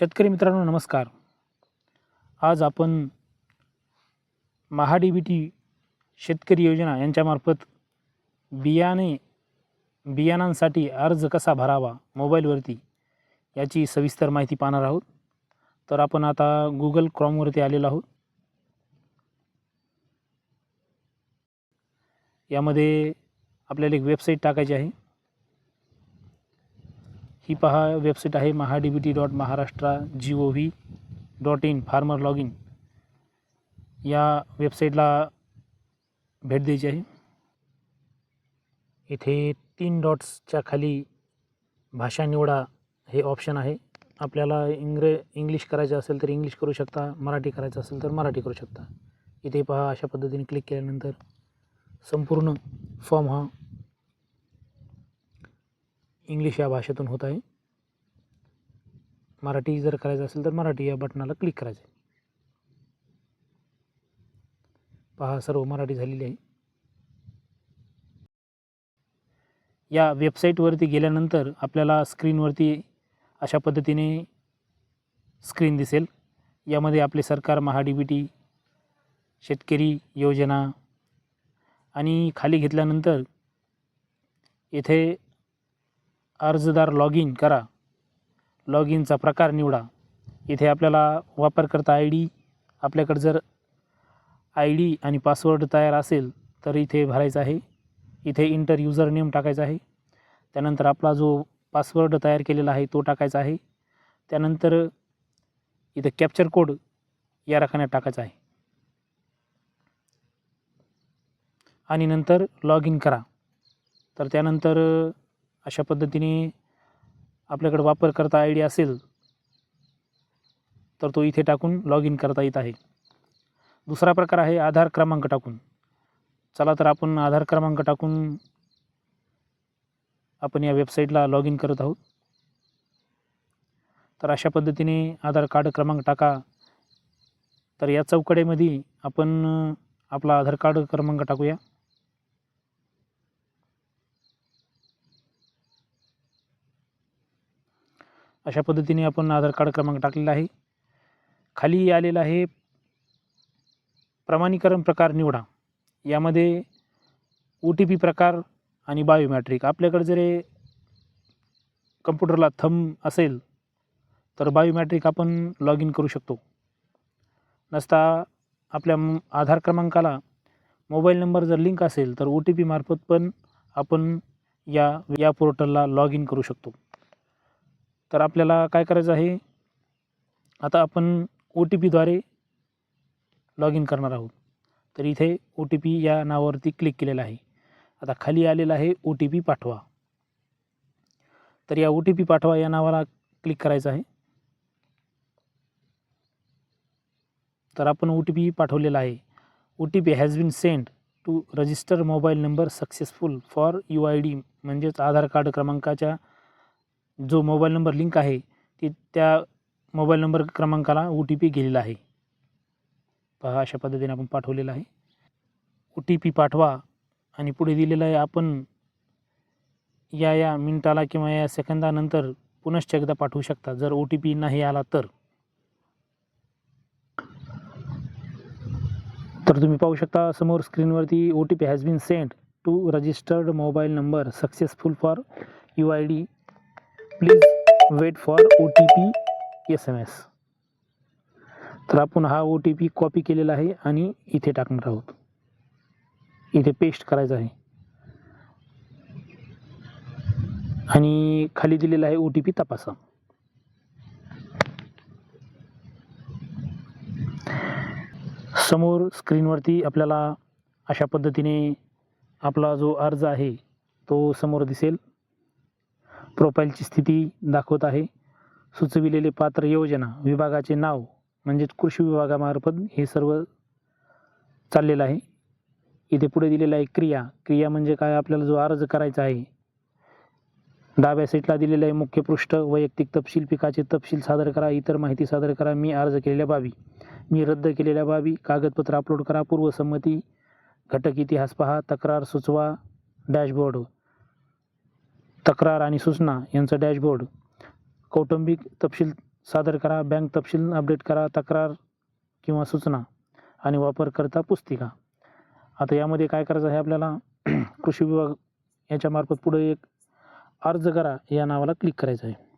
शेतकरी मित्रांनो नमस्कार. आज आपण महा डी बी टी शेतकरी योजना यांच्यामार्फत बियाणे बियाणांसाठी अर्ज कसा भरावा मोबाईलवरती याची सविस्तर माहिती पाहणार आहोत. तर आपण आता गुगल क्रॉमवरती आलेलो आहोत. यामध्ये आपल्याला एक वेबसाईट टाकायची आहे. ही पहा वेबसाईट आहे Maha D B T dot Maharashtra G O V dot in farmer log in. या वेबसाईटला भेट द्यायची आहे. इथे तीन डॉट्सच्या खाली भाषा निवडा हे ऑप्शन आहे. आपल्याला इंग्र इंग्लिश करायचं असेल तर इंग्लिश करू शकता मराठी करायचं असेल तर मराठी करू शकता. इथे पहा अशा पद्धतीने क्लिक केल्यानंतर संपूर्ण फॉर्म हा इंग्लिश या भाषेतून होत आहे. मराठी जर करायचं असेल तर मराठी या बटनाला क्लिक करायचं आहे. पहा सर्व मराठी झालेली आहे. या वेबसाईटवरती गेल्यानंतर आपल्याला स्क्रीनवरती अशा पद्धतीने स्क्रीन दिसेल. यामध्ये आपले सरकार महा डी बी टी शेतकरी योजना आणि खाली घेतल्यानंतर येथे अर्जदार लॉग इन करा. लॉग इनचा प्रकार निवडा. इथे आपल्याला वापरकर्ता आय डी आपल्याकडे जर आय डी आणि पासवर्ड तयार असेल तर इथे भरायचा आहे. इथे इंटर युजर नेम टाकायचा आहे. त्यानंतर आपला जो पासवर्ड तयार केलेला आहे तो टाकायचा आहे. त्यानंतर इथं कॅप्चर कोड या रखान्यात टाकायचा आहे. आणि नंतर लॉग इन करा. तर त्यानंतर अशा पद्धतीने आपल्याकडे वापरकर्ता आय डी असेल तर तो इथे टाकून लॉग इन करता येत आहे. दुसरा प्रकार आहे आधार क्रमांक टाकून. चला तर आपण आधार क्रमांक टाकून आपण या वेबसाईटला लॉग इन करत आहोत. तर अशा पद्धतीने आधार कार्ड क्रमांक टाका. तर या चौकडेमध्ये आपण आपला आधार कार्ड क्रमांक टाकूया. अशा पद्धतीने आपण आधार कार्ड क्रमांक टाकलेला आहे. खाली आलेला आहे प्रमाणीकरण प्रकार निवडा. यामध्ये ओ टी पी प्रकार आणि बायोमॅट्रिक आपल्याकडे जर कम्प्युटरला थंब असेल तर बायोमॅट्रिक आपण लॉग इन करू शकतो. नसता आपल्या आधार क्रमांकाला मोबाईल नंबर जर लिंक असेल तर ओ टी पीमार्फत पण आपण या या पोर्टलला लॉग इन करू शकतो. तर आपल्याला काय करायचं आहे? आता आपण ओ टी पीद्वारे लॉग इन करणार आहोत. तर इथे ओ टी पी या नावावरती क्लिक केलेलं आहे. आता खाली आलेलं आहे ओ टी पी पाठवा. तर या ओ टी पी पाठवा या नावाला क्लिक करायचं आहे. तर आपण ओ टी पी पाठवलेला आहे. O T P has been sent to register mobile number successful for U I D म्हणजेच आधार कार्ड क्रमांकाच्या जो मोबाईल नंबर लिंक आहे ती त्या मोबाईल नंबर क्रमांकाला ओ टी पी गेलेला आहे. पहा अशा पद्धतीने आपण पाठवलेला आहे. ओ टी पी पाठवा आणि पुढे दिलेलं आहे आपण या या मिनटाला किंवा या सेकंदानंतर पुनश्च एकदा पाठवू शकता. जर ओ टी पी नाही आला तर. तर तुम्ही पाहू शकता समोर स्क्रीनवरती O T P has been sent to registered mobile number successful for U I D please wait for O T P S M S तर आपण हा ओ टी पी कॉपी केलेला आहे आणि इथे टाकणार आहोत. इथे पेस्ट करायचं आहे. आणि खाली दिलेला आहे ओ टी पी तपासा. समोर स्क्रीनवरती आपल्याला अशा पद्धतीने आपला जो अर्ज आहे तो समोर दिसेल. प्रोफाईलची स्थिती दाखवत आहे. सुचविलेले पात्र योजना विभागाचे नाव म्हणजेच कृषी विभागामार्फत हे सर्व चाललेलं आहे. इथे पुढे दिलेलं आहे क्रिया क्रिया म्हणजे काय? आपल्याला जो अर्ज करायचा आहे. डाव्या सेटला दिलेलं आहे मुख्य पृष्ठ वैयक्तिक तपशील पिकाचे तपशील सादर करा इतर माहिती सादर करा. मी अर्ज केलेल्या बाबी. मी रद्द केलेल्या बाबी. कागदपत्र अपलोड करा. पूर्वसंमती घटक इतिहास पहा. तक्रार सुचवा. डॅशबोर्ड तक्रार आणि सूचना यांचं डॅशबोर्ड. कौटुंबिक तपशील सादर करा बँक तपशील अपडेट करा तक्रार किंवा सूचना आणि वापरकर्ता पुस्तिका. आता यामध्ये काय करायचं आहे आपल्याला? कृषी विभाग याच्यामार्फत पुढे एक अर्ज करा या नावाला क्लिक करायचं आहे.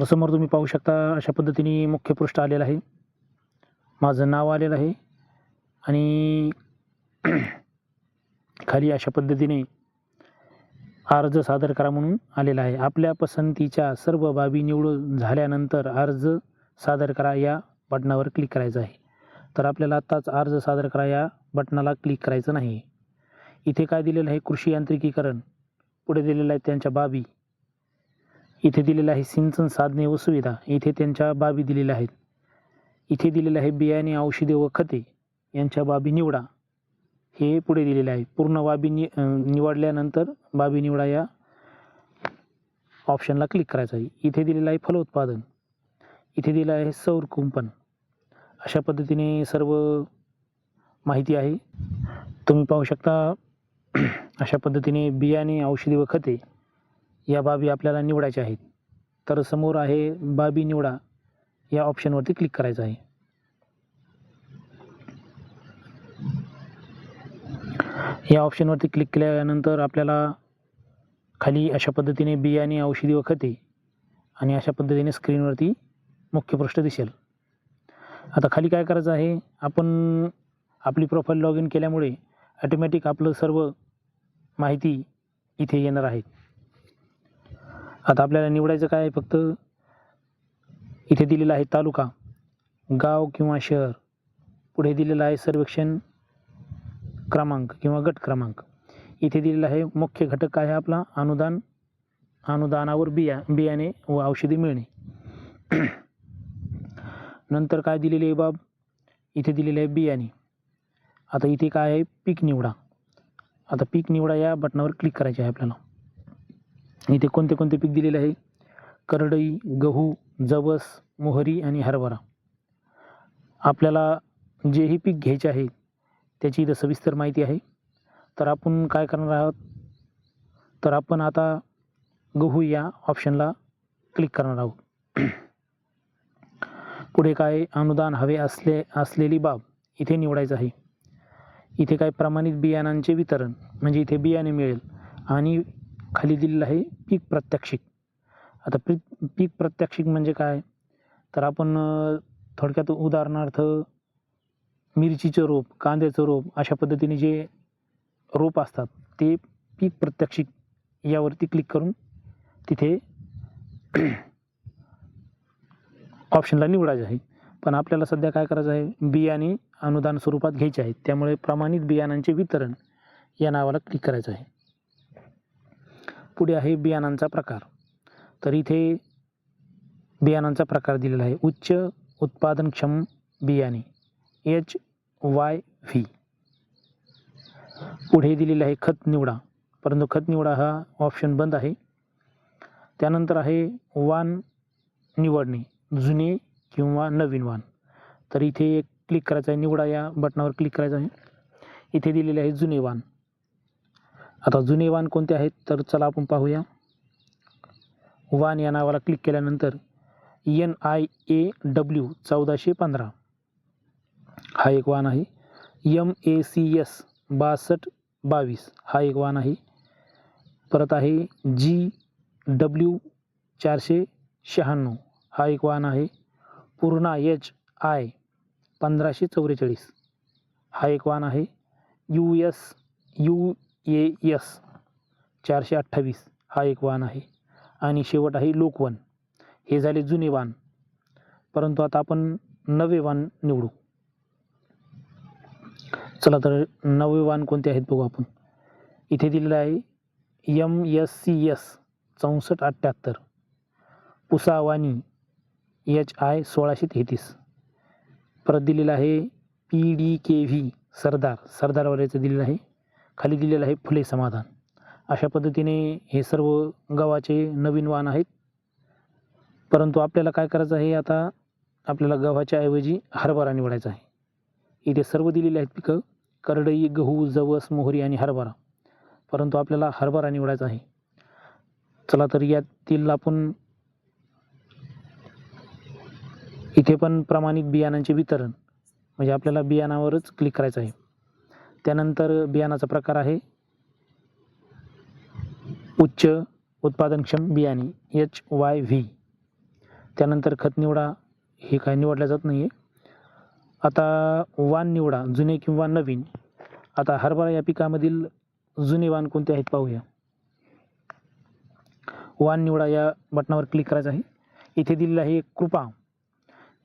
तर समोर तुम्ही पाहू शकता अशा पद्धतीने मुख्य पृष्ठ आलेलं आहे. माझं नाव आलेलं आहे. आणि खाली अशा पद्धतीने अर्ज सादर करा म्हणून आलेला आहे. आपल्या पसंतीच्या सर्व बाबी निवडून झाल्यानंतर अर्ज सादर करा या बटनावर क्लिक करायचं आहे. तर आपल्याला आत्ताच अर्ज सादर करा या बटनाला क्लिक करायचं नाही. इथे काय दिलेलं आहे? कृषी यांत्रिकीकरण. पुढे दिलेलं आहे त्यांच्या बाबी. इथे दिलेलं आहे सिंचन साधने व सुविधा. इथे त्यांच्या बाबी दिलेल्या आहेत. इथे दिलेलं आहे बियाणे औषधे व खते. यांच्या बाबी निवडा. हे पुढे दिलेले आहे. पूर्ण बाबी नि निवडल्यानंतर बाबी निवडा या ऑप्शनला क्लिक करायचं आहे. इथे दिलेलं आहे फलोत्पादन. इथे दिलं आहे सौर कुंपण. अशा पद्धतीने सर्व माहिती आहे. तुम्ही पाहू शकता अशा पद्धतीने बियाणे औषधी व खते या बाबी आपल्याला निवडायच्या आहेत. तर समोर आहे बाबी निवडा या ऑप्शनवरती क्लिक करायचं आहे. या ऑप्शनवरती क्लिक केल्यानंतर आपल्याला खाली अशा पद्धतीने बियाणे औषधी व खते आणि अशा पद्धतीने स्क्रीनवरती मुख्य पृष्ठ दिसेल. आता खाली काय करायचं आहे? आपण आपली प्रोफाईल लॉग इन केल्यामुळे ॲटोमॅटिक आपलं सर्व माहिती इथे येणार आहे. आता आपल्याला निवडायचं काय आहे फक्त इथे दिलेलं आहे तालुका गाव किंवा शहर. पुढे दिलेलं आहे सर्वेक्षण क्रमांक किंवा गट क्रमांक. इथे दिलेलं आहे मुख्य घटक काय आहे आपला अनुदान अनुदानावर बिया बियाणे व औषधी मिळणे. नंतर काय दिलेली आहे बाब? इथे दिलेले आहे बियाणे. आता इथे काय आहे? पीक निवडा. आता पीक निवडा या बटनावर क्लिक करायचे आहे आपल्याला. इथे कोणते कोणते पीक दिलेले आहे? करडई गहू जवस मोहरी आणि हरभरा. आपल्याला जेही पीक घ्यायचे आहे त्याची इथं सविस्तर माहिती आहे. तर आपण काय करणार आहोत? तर आपण आता गहू या ऑप्शनला क्लिक करणार आहोत. पुढे काय अनुदान हवे असले असलेली बाब इथे निवडायचं आहे. इथे काय प्रमाणित बियाणांचे वितरण म्हणजे इथे बियाणे मिळेल आणि खाली दिलेलं आहे पीक प्रात्यक्षिक. आता पीक पीक प्रात्यक्षिक म्हणजे काय? तर आपण थोडक्यात उदाहरणार्थ मिरचीचं रोप कांद्याचं रोप अशा पद्धतीने जे रोप असतात ते पीक प्रात्यक्षिक यावरती क्लिक करून तिथे ऑप्शनला निवडायचं आहे. पण आपल्याला सध्या काय करायचं आहे? बियाणे अनुदान स्वरूपात घ्यायचे आहेत. त्यामुळे प्रमाणित बियाणांचे वितरण या नावाला क्लिक करायचं आहे. पुढे आहे बियाणांचा प्रकार. तर इथे बियाणांचा प्रकार दिलेला आहे. उच्च उत्पादनक्षम बियाणे. एच वाय व्ही पुढे दिलेले आहे खत निवडा. परंतु खत निवडा हा ऑप्शन बंद आहे. त्यानंतर आहे वाण निवडणे. जुने किंवा नवीन वाण तर इथे क्लिक करायचं आहे. निवडा या बटनावर क्लिक करायचं आहे. इथे दिलेले आहे जुने वाण आता जुने वाण कोणते आहेत? तर चला आपण पाहूया. वाण या नावाला क्लिक केल्यानंतर एन आय ए डब्ल्यू चौदाशे पंधरा. हा एक वाण आहे. यम ए सी एस बासष्ट बावीस. हा एक वाण आहे. परत आहे जी डब्ल्यू चारशे शहाण्णव. हा एक वाण आहे. पूर्णा एच आय पंधराशे चौवेचाळीस. हा एक वाण आहे. U S U A S चारशे अठ्ठावीस. हा एक वाण आहे. आणि शेवट आहे लोकवन. हे झाले जुने वाण परंतु आता आपण नवे वाण निवडू. चला तर नवे वाण कोणते आहेत बघू आपण. इथे दिलेलं आहे यम एस सी एस चौसष्ट अठ्ठ्याहत्तर. पुसावानी एच आय सोळाशे तेहतीस. परत दिलेलं आहे P D K V Sardar. सरदारवाल्याचं दिलेलं आहे. खाली दिलेलं आहे फुले समाधान. अशा पद्धतीने हे सर्व गव्हाचे नवीन वाण आहेत. परंतु आपल्याला काय करायचं आहे? आता आपल्याला गव्हाच्या ऐवजी हरभरा निवडायचा आहे. इथे सर्व दिलेले आहेत पिकं. करडई गहू जवस मोहरी आणि हरभरा. परंतु आपल्याला हरभरा निवडायचा आहे. चला तर यातील आपण इथे पण प्रमाणित बियाणांचे वितरण म्हणजे आपल्याला बियाणावरच क्लिक करायचं आहे. त्यानंतर बियाणाचा प्रकार आहे. उच्च उत्पादनक्षम बियाणे एच वाय व्ही त्यानंतर खत निवडा हे काय निवडलं जात नाही आहे आता वाण निवडा जुने किंवा नवीन. आता हरभरा या पिकामधील जुने वाण कोणते आहेत पाहूया. वाण निवडा या बटनावर क्लिक करायचं आहे. इथे दिलेलं आहे कृपा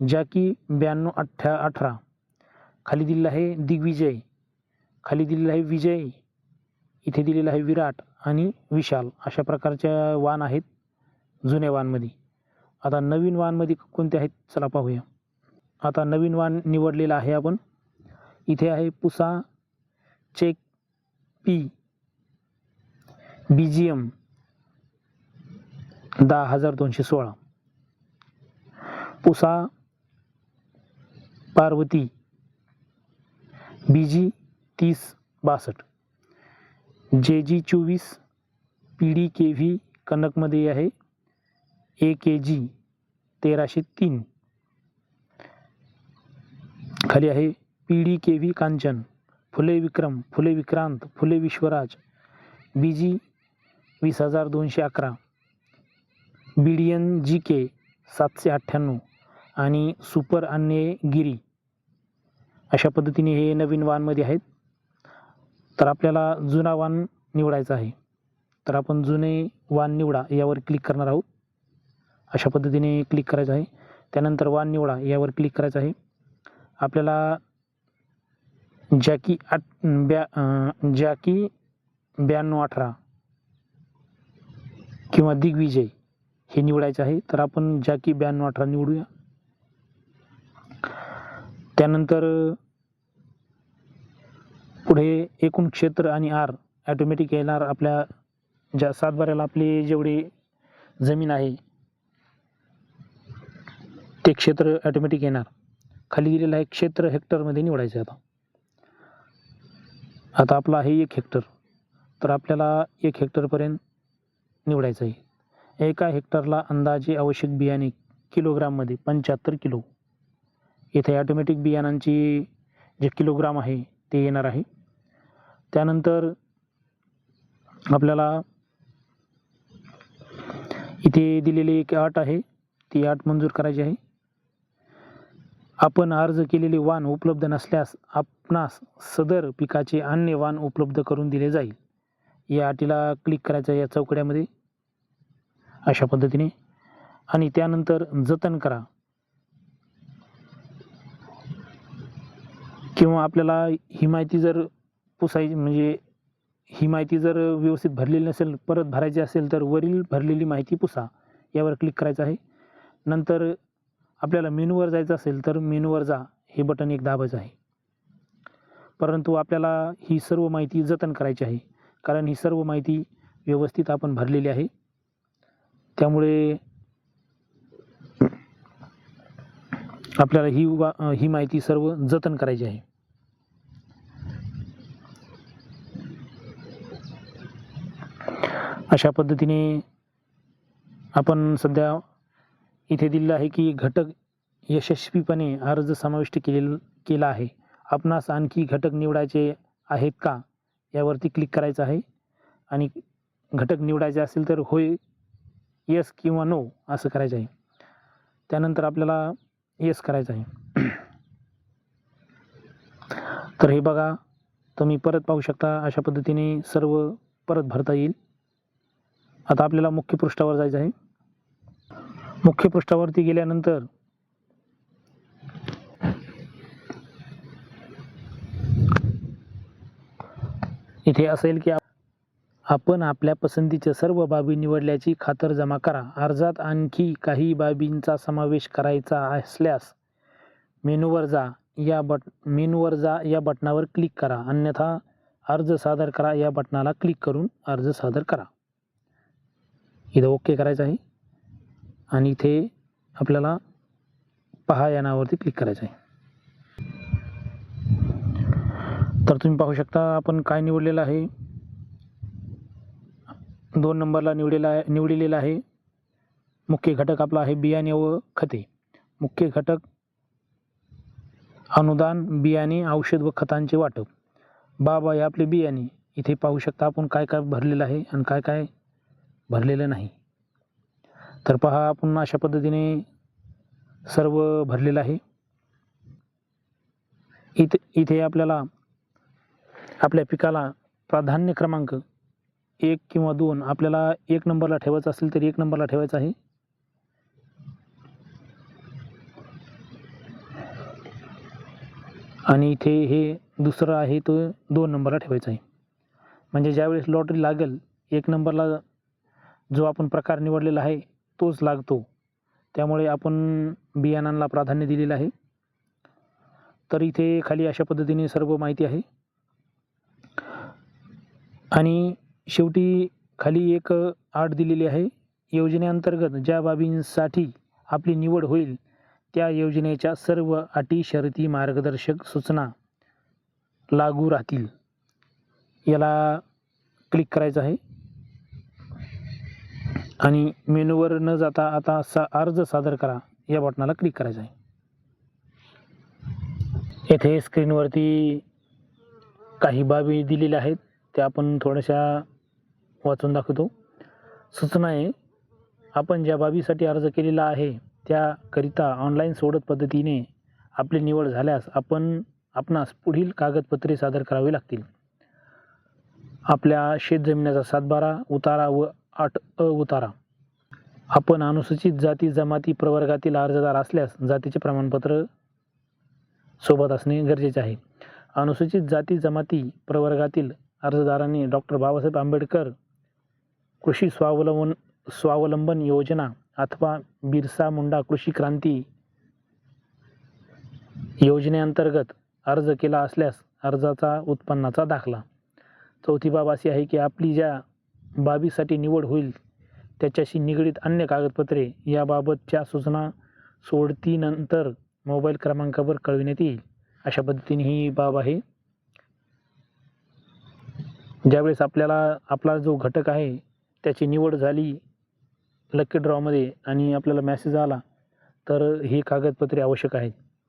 ज्या की ब्याण्णव अठ्ठ्या अठरा. खाली दिलेलं आहे दिग्विजय. खाली दिलेलं आहे विजय इथे दिलेलं आहे विराट आणि विशाल. अशा प्रकारच्या वाण आहेत जुन्या वाणमध्ये आता नवीन वाणमध्ये कोणते आहेत? चला पाहूया. आता नवीन वाण निवडलेलं आहे आपण. इथे आहे Pusa check P B G M दहा हजार दोनशे सोळा. पुसा पार्वती बी जी तीस बासष्ट. जे जी चोवीस पी डी के व्ही कनकमध्ये आहे. ए के जी तेराशे तीन. खाली आहे P D K V Kanchan Phule Vikram Phule Vikrant Phule Vishwaraj B G वीस हजार दोनशे अकरा. बी डी एन जी के सातशे अठ्ठ्याण्णव आणि सुपर अन्य गिरी अशा पद्धतीने हे नवीन वाहनमध्ये आहेत. तर आपल्याला जुना वाण निवडायचा आहे. तर आपण जुने वाण निवडा यावर क्लिक करणार आहोत. अशा पद्धतीने क्लिक करायचं आहे. त्यानंतर वाण निवडा यावर क्लिक करायचं आहे. आपल्याला जॅकी आठ ब्या जॅकी ब्याण्णव अठरा किंवा दिग्विजय हे निवडायचं आहे. तर आपण जॅकी ब्याण्णव अठरा निवडूया. त्यानंतर पुढे एकूण क्षेत्र आणि आर ॲटोमॅटिक येणार आपल्या ज्या सातबाऱ्याला आपली जेवढी जमीन आहे ते क्षेत्र ॲटोमॅटिक येणार. खाली दिलेलं आहे क्षेत्र हेक्टरमध्ये निवडायचं आहे आता. आता आपला आहे एक हेक्टर तर आपल्याला एक हेक्टरपर्यंत निवडायचं आहे. एका हेक्टरला अंदाजे आवश्यक बियाणे किलोग्राममध्ये पंच्याहत्तर किलो. इथे ॲटोमॅटिक बियाणांची जे किलोग्राम आहे ते येणार आहे. त्यानंतर आपल्याला इथे दिलेली एक अट आहे. ती अट मंजूर करायची आहे. आपण अर्ज केलेले वाण उपलब्ध नसल्यास आपणास सदर पिकाचे अन्य वाण उपलब्ध करून दिले जाईल. या अटीला क्लिक करायचं आहे या चौकड्यामध्ये. अशा पद्धतीने. आणि त्यानंतर जतन करा. किंवा आपल्याला ही माहिती जर पुसायची म्हणजे ही माहिती जर व्यवस्थित भरलेली नसेल परत भरायची असेल तर वरील भरलेली माहिती पुसा. यावर क्लिक करायचं आहे. नंतर आपल्याला मेनूवर जायचं असेल तर मेनूवर जा. हे बटन एक दाबायचं आहे. परंतु आपल्याला ही सर्व माहिती जतन करायची आहे. कारण ही सर्व माहिती व्यवस्थित आपण भरलेली आहे. त्यामुळे आपल्याला ही वा ही माहिती सर्व जतन करायची आहे. अशा पद्धतीने आपण सध्या इथे दिलेलं आहे की घटक यशस्वीपणे अर्ज समाविष्ट केलेल केला आहे. आपणास आणखी घटक निवडायचे आहेत का? यावरती क्लिक करायचं आहे. आणि घटक निवडायचे असेल तर होय येस किंवा नो असं करायचं आहे. त्यानंतर आपल्याला येस करायचं आहे. तर हे बघा तुम्ही परत पाहू शकता अशा पद्धतीने सर्व परत भरता येईल. आता आपल्याला मुख्य पृष्ठावर जायचं आहे. मुख्य पृष्ठावरती गेल्यानंतर इथे असेल की आप- आपण आपल्या पसंतीच्या सर्व बाबी निवडल्याची खातर जमा करा. अर्जात आणखी काही बाबींचा समावेश करायचा असल्यास मेनूवर जा. या बट मेनूवर जा या बटनावर क्लिक करा. अन्यथा अर्ज सादर करा या बटनाला क्लिक करून अर्ज सादर करा. इथं ओके करायचं आहे. आणि इथे आपल्याला पहा या नावावरती क्लिक करायचं आहे. तर तुम्ही पाहू शकता आपण काय निवडलेलं आहे? दोन नंबरला निवडलेला आहे निवडलेला आहे. मुख्य घटक आपला आहे बियाणे व खते. मुख्य घटक अनुदान बियाणे औषध व खतांचे वाटप. बाबा हे आपले बियाणे. इथे पाहू शकता आपण काय काय भरलेलं आहे आणि काय काय भरलेलं नाही. तर पहा आपण अशा पद्धतीने सर्व भरलेलं आहे. इथे इथे आपल्याला आपल्या पिकाला प्राधान्य क्रमांक एक किंवा दोन आपल्याला एक नंबरला ठेवायचं असेल तर एक नंबरला ठेवायचं आहे. आणि इथे हे दुसरं आहे तो दोन नंबरला ठेवायचं आहे. म्हणजे ज्यावेळेस लॉटरी लागेल एक नंबरला जो आपण प्रकार निवडलेला आहे तोच लागतो. त्यामुळे आपण बियाणांना प्राधान्य दिलेलं आहे. तर इथे खाली अशा पद्धतीने सर्व माहिती आहे. आणि शेवटी खाली एक आठ दिलेली आहे. योजनेअंतर्गत ज्या बाबींसाठी आपली निवड होईल त्या योजनेच्या सर्व अटी शर्ती मार्गदर्शक सूचना लागू राहतील. याला क्लिक करायचं आहे. आणि मेनूवर न जाता आता सा अर्ज सादर करा. या बटनाला क्लिक करायचं आहे. येथे स्क्रीनवरती काही बाबी दिलेल्या आहेत. त्या आपण थोड्याशा वाचून दाखवतो. सूचना आहे आपण ज्या बाबीसाठी अर्ज केलेला आहे त्याकरिता ऑनलाईन सोडत पद्धतीने आपली निवड झाल्यास आपण आपणास पुढील कागदपत्रे सादर करावी लागतील. आपल्या शेतजमिनीचा सातबारा उतारा व आठ अ उतारा. आपण अनुसूचित जाती जमाती प्रवर्गातील अर्जदार असल्यास जातीचे प्रमाणपत्र सोबत असणे गरजेचे आहे. अनुसूचित जाती जमाती प्रवर्गातील अर्जदारांनी डॉक्टर बाबासाहेब आंबेडकर कृषी स्वावलंबन स्वावलंबन योजना अथवा बिरसा मुंडा कृषी क्रांती योजनेअंतर्गत अर्ज केला असल्यास अर्जाचा उत्पन्नाचा दाखला. चौथी बाब अशी आहे की आपली ज्या बाबीसाठी निवड होईल त्याच्याशी निगडीत अन्य कागदपत्रे याबाबतच्या सूचना सोडतीनंतर मोबाईल क्रमांकावर कळविण्यात येईल. अशा पद्धतीने ही बाब आहे. ज्यावेळेस आपल्याला आपला जो घटक आहे त्याची निवड झाली लकी ड्रॉमध्ये आणि आपल्याला मॅसेज आला तर ही कागदपत्रे आवश्यक आहेत.